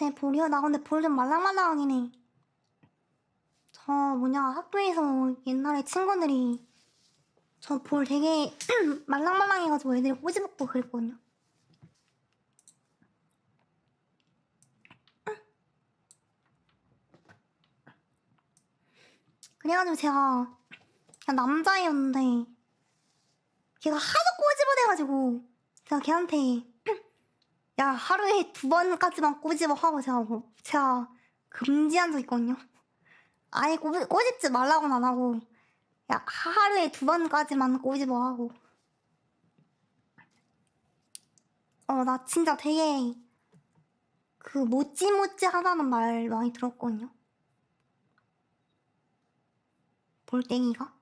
제 볼이요? 나 근데 볼 좀 말랑말랑하긴 해. 저 뭐냐 학교에서 옛날에 친구들이 저 볼 되게 말랑말랑해가지고 애들이 꼬집었고 그랬거든요. 그래가지고 제가 그냥 남자애였는데 걔가 하도 꼬집어대가지고 제가 걔한테 야 하루에 두 번까지만 꼬집어 하고 제가 뭐 제가 금지한 적 있거든요. 아예 꼬, 꼬집지 말라고는 안 하고 야 하루에 두 번까지만 꼬집어 하고 어 나 진짜 되게 그 모찌모찌 하다는 말 많이 들었거든요. 볼땡이가